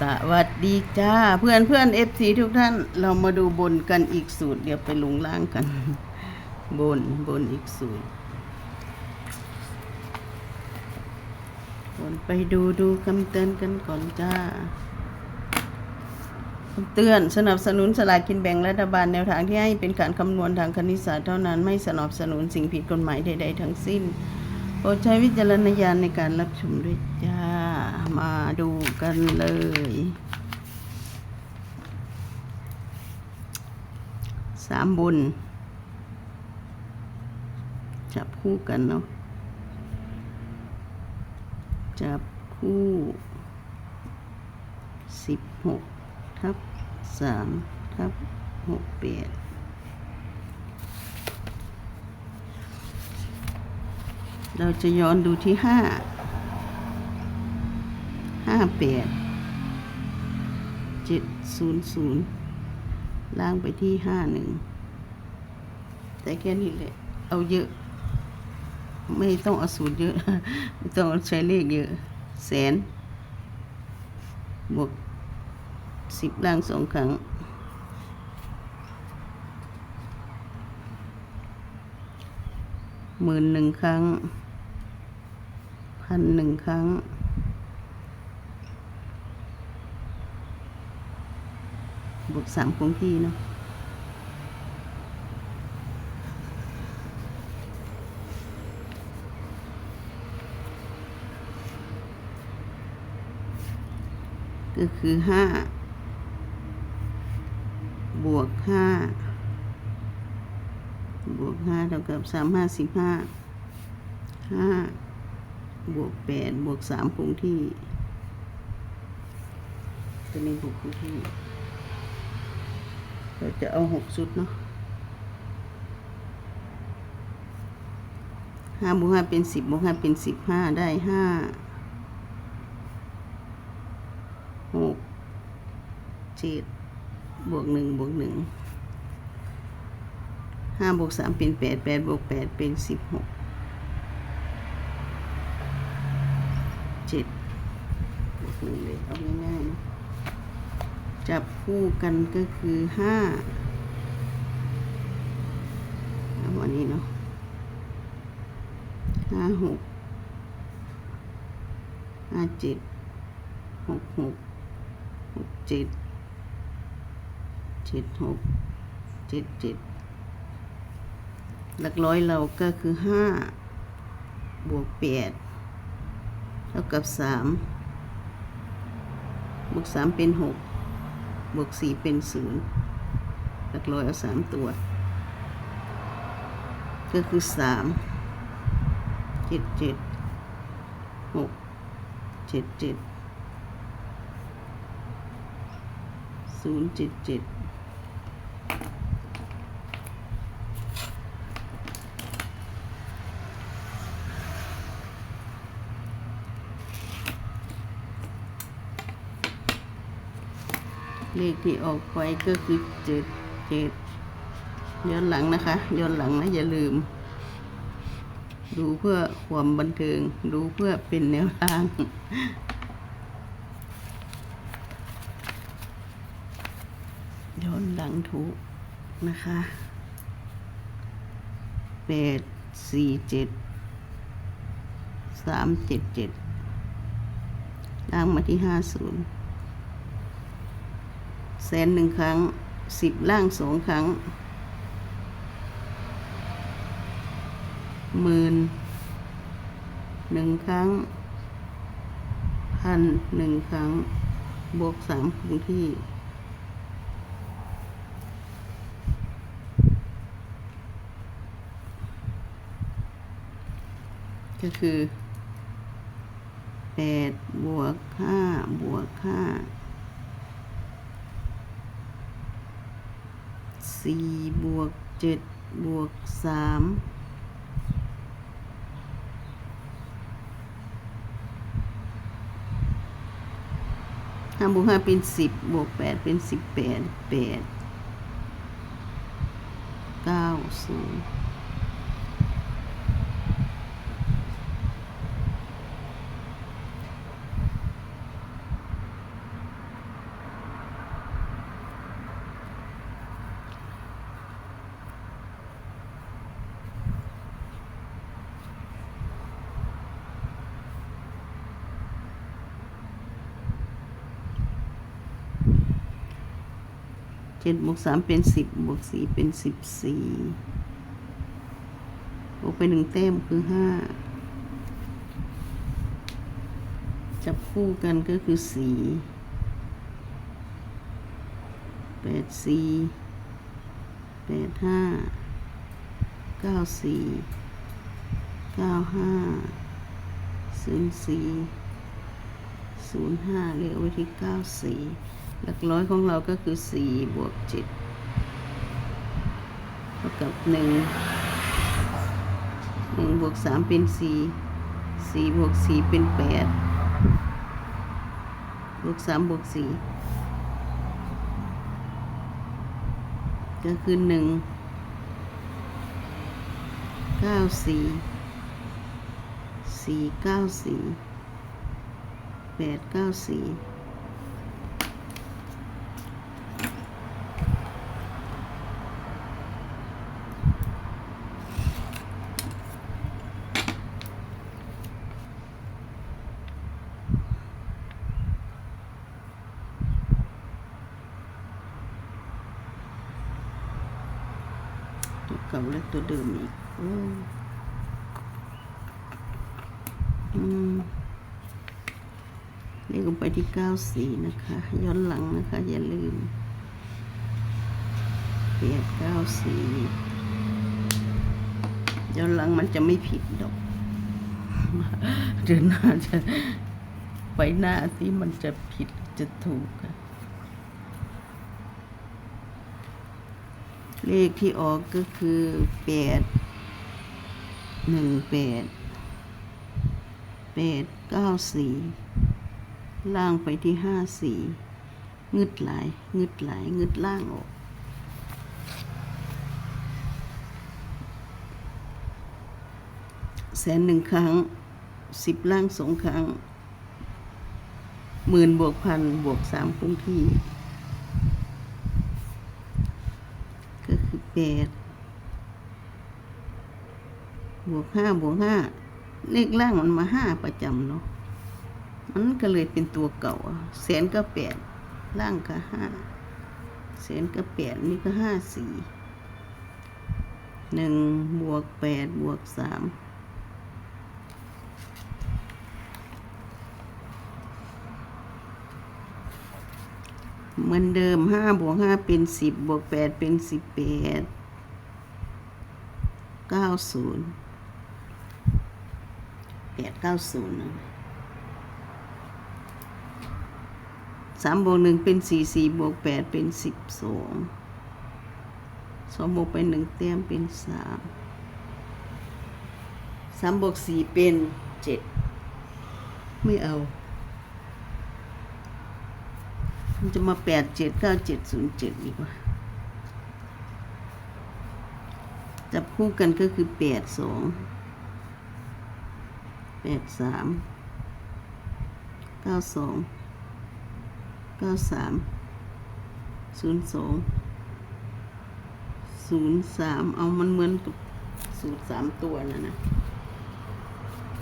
สวัสดีจ้า เพื่อนเพื่อนเอฟซีทุกท่าน เรามาดูบนกันอีกสูตร เดี๋ยวไปลงล่างกัน บนบนอีกสูตร บนไปดูดูคำเตือนกันก่อนจ้าคำเตือนสนับสนุนสลากกินแบ่งรัฐบาลแนวทางที่ให้เป็นการคำนวณทางคณิตศาสตร์เท่านั้นไม่สนับสนุนสิ่งผิดกฎหมายใดๆทั้งสิ้น โปรดใช้วิจารณญาณในการรับชมด้วยจ้า มาดูกันเลย สามบุญ จับคู่กันเนาะ จับคู่สิบหกทับสามทับหกแปด เราจะย้อนดูที่ห้าห้าแปดเจ็ดศูนย์ศูนย์ล่างไปที่ห้าหนึ่งแต่แค่นี้แหละเอาเยอะ ไม่ต้องเอาสูตรเยอะ ไม่ต้องใช้เลขเยอะ แสน บวกสิบล่างสองครั้งหมื่นหนึ่งครั้ง พันหนึ่งครั้ง บวกสามคงที่เนาะก็คือห้าบวกห้าบวกห้าเท่ากับสามห้าสิบห้าห้า บวกแปดบวกสามคงที่ ตัวนี้บวกคงที่ เราจะเอาหกชุดเนาะห้าบวกห้าเป็นสิบบวกห้าเป็นสิบห้าได้ห้าหกเจ็ดบวกหนึ่งบวกหนึ่งห้าบวกสามเป็นแปดแปดบวกแปดเป็นสิบหก เจ็ดบวกหนึ่งเลยเอาง่ายๆนะจับคู่กันก็คือห้าเอาวันนี้เนาะห้าหกห้าเจ็ดหกหกหกเจ็ดเจ็ดหกเจ็ดเจ็ดหลักร้อยเราก็คือห้าบวกแปดเท่ากับสามบวกสามเป็นหกบวกสี่เป็นศูนย์หลักร้อยเอาสามตัว ก็คือสามเจ็ดเจ็ดหกเจ็ดเจ็ดศูนย์เจ็ดเจ็ด เลขที่ออกไปก็คือเจ็ดเจ็ดย้อนหลังนะคะ ย้อนหลังนะอย่าลืม ดูเพื่อความบันเทิง ดูเพื่อเป็นแนวทางย้อนหลังถูกนะคะแปดสี่เจ็ดสามเจ็ดเจ็ดล่างมาที่ห้าศูนย์ แสนหนึ่งครั้งสิบล่างสองครั้งหมื่นหนึ่งครั้งพันหนึ่งครั้ง บวกสามพื้นที่ก็คือ8บวก5บวก5 สี่บวกเจ็ดบวกสามห้าบวกห้าเป็นสิบบวกแปดเป็นสิบแปดแปดเก้าศูนย์ เจ็ดบวกสามเป็นสิบบวกสี่เป็นสิบสี่บวกไปหนึ่งแต้มคือห้าจับคู่กันก็คือสี่แปดสี่แปดห้าเก้าสี่เก้าห้าศูนย์สี่ศูนย์ห้าเรียกไว้ที่เก้าสี่ หลักร้อยของเราก็คือ4บวก7เท่ากับ 1 1 บวก 3 เป็น 4 4 บวก 4 เป็น 8 บวก 3 บวก 4 ก็คือ 1 9 4 4 9 4 8 9 4 ตัวเดิมอีกโอ้อืมเรียกลงไปที่เก้าสี่นะคะ ย้อนหลังนะคะ อย่าลืมเปลี่ยนเก้าสี่ย้อนหลังมันจะไม่ผิดดอกเดินหน้าจะไปหน้าที่มันจะผิดจะถูกค่ะ เลขที่ออกก็คือแปดหนึ่งแปดแปดเก้าสี่ล่างไปที่ห้าสี่งึดหลายงึดหลายงึดล่างออกแสนหนึ่งครั้งสิบล่างสองครั้งหมื่นบวกพันบวกสามคงที่ ก็คือ แปดบวกห้าบวกห้าเลขล่างมันมาห้าประจำเนาะมันก็เลยเป็นตัวเก่าแสนก็แปดล่างก็ห้าแสนก็แปดนี่ก็ห้าสี่หนึ่งบวกแปดบวกสาม เหมือนเดิมห้าบวกห้าเป็นสิบบวกแปดเป็นสิบแปดเก้าศูนย์แปดเก้าศูนย์สามบวกหนึ่งเป็นสี่สี่บวกแปดเป็นสิบสองสองบวกไปหนึ่งแต้มเป็นสามสามบวกสี่เป็นเจ็ดไม่เอา มันจะมาแปดเจ็ดเก้าเจ็ดศูนย์เจ็ดดีกว่าจับคู่กันก็คือแปดสองแปดสามเก้าสองเก้าสามศูนย์สองศูนย์สามเอามันเหมือนกับสูตรสามตัวนั่นนะ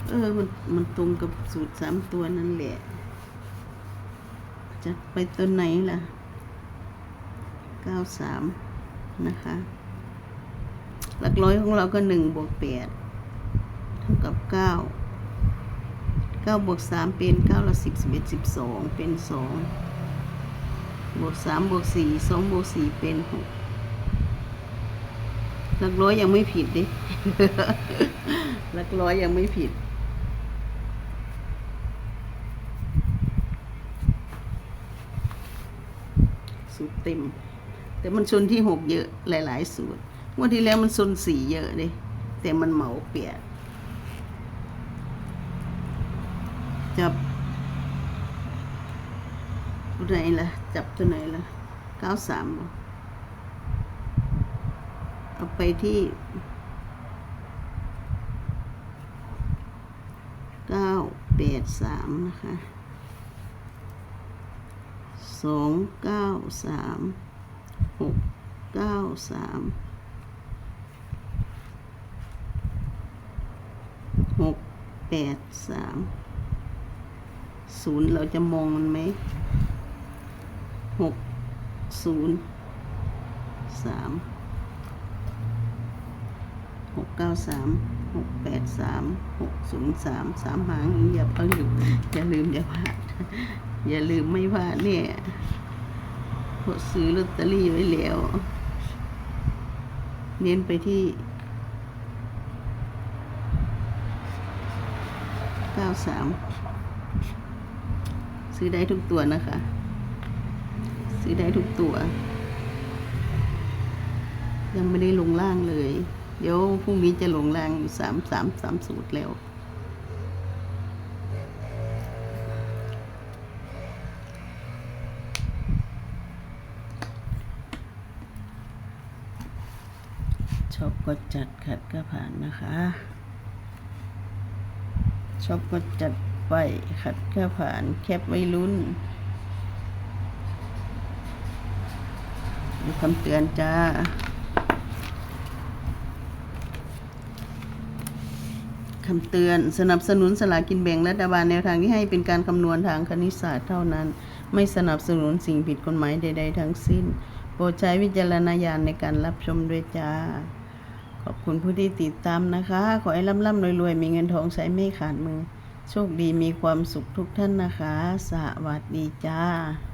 เออมันมันตรงกับสูตรสามตัวนั่นแหละ จะไปตัวไหนล่ะเก้าสามนะคะ หลักร้อยของเราก็หนึ่งบวกแปดเท่ากับเก้าเก้าบวกสามเป็นเก้าละสิบสิบเป็นสองบวกสามบวกสี่สองบวกสี่เป็นหกหลักร้อยยังไม่ผิดดิ หลักร้อยยังไม่ผิด สูตรเต็ม แต่มันชนที่หกเยอะหลาย ๆ สูตรงวันที่แล้วมันชนสี่เยอะเลยแต่มันเหมาเปียกจับตัวไหนล่ะ จับตัวไหนล่ะเก้าสามเอาไปที่เก้าแปดสามนะคะ สองเก้าสามหกเก้าสามหกแปดสามศูนย์เราจะมองมันไหมหกศูนย์สามหกเก้าสามหกแปดสามหกศูนย์สามสามหางอย่าเพิ่งลืมอย่าลืมอย่าพลาด อย่าลืมไม่พลาเนี่ยพราะซื้อลอตเตอรี่ไว้แล้ว เน้นไปที่เก้าสามซื้อได้ทุกตัวนะคะ ซื้อได้ทุกตัว ยังไม่ได้ลงล่างเลย เดี๋ยวพรุ่งนี้จะลงล่างอยู่สามสามสามสูตรแล้ว ชอบก็จัดขัดก็ผ่านนะคะ ชอบก็จัดไปขัดก็ผ่านแคปไว้ลุ้นดูคำเตือนจ้าคำเตือนสนับสนุนสลากินแบ่งรัฐบาลแนวทางที่ให้เป็นการคำนวณทางคณิตศาสตร์เท่านั้น ไม่สนับสนุนสิ่งผิดกฎหมายใด ๆ ทั้งสิ้น โปรดใช้วิจารณญาณในการรับชมด้วยจ้า ขอบคุณผู้ที่ติดตามนะคะ ขอให้ร่ำๆรวยๆ มีเงินทองใช้ไม่ขาดมือ โชคดีมีความสุขทุกท่านนะคะ สวัสดีจ้า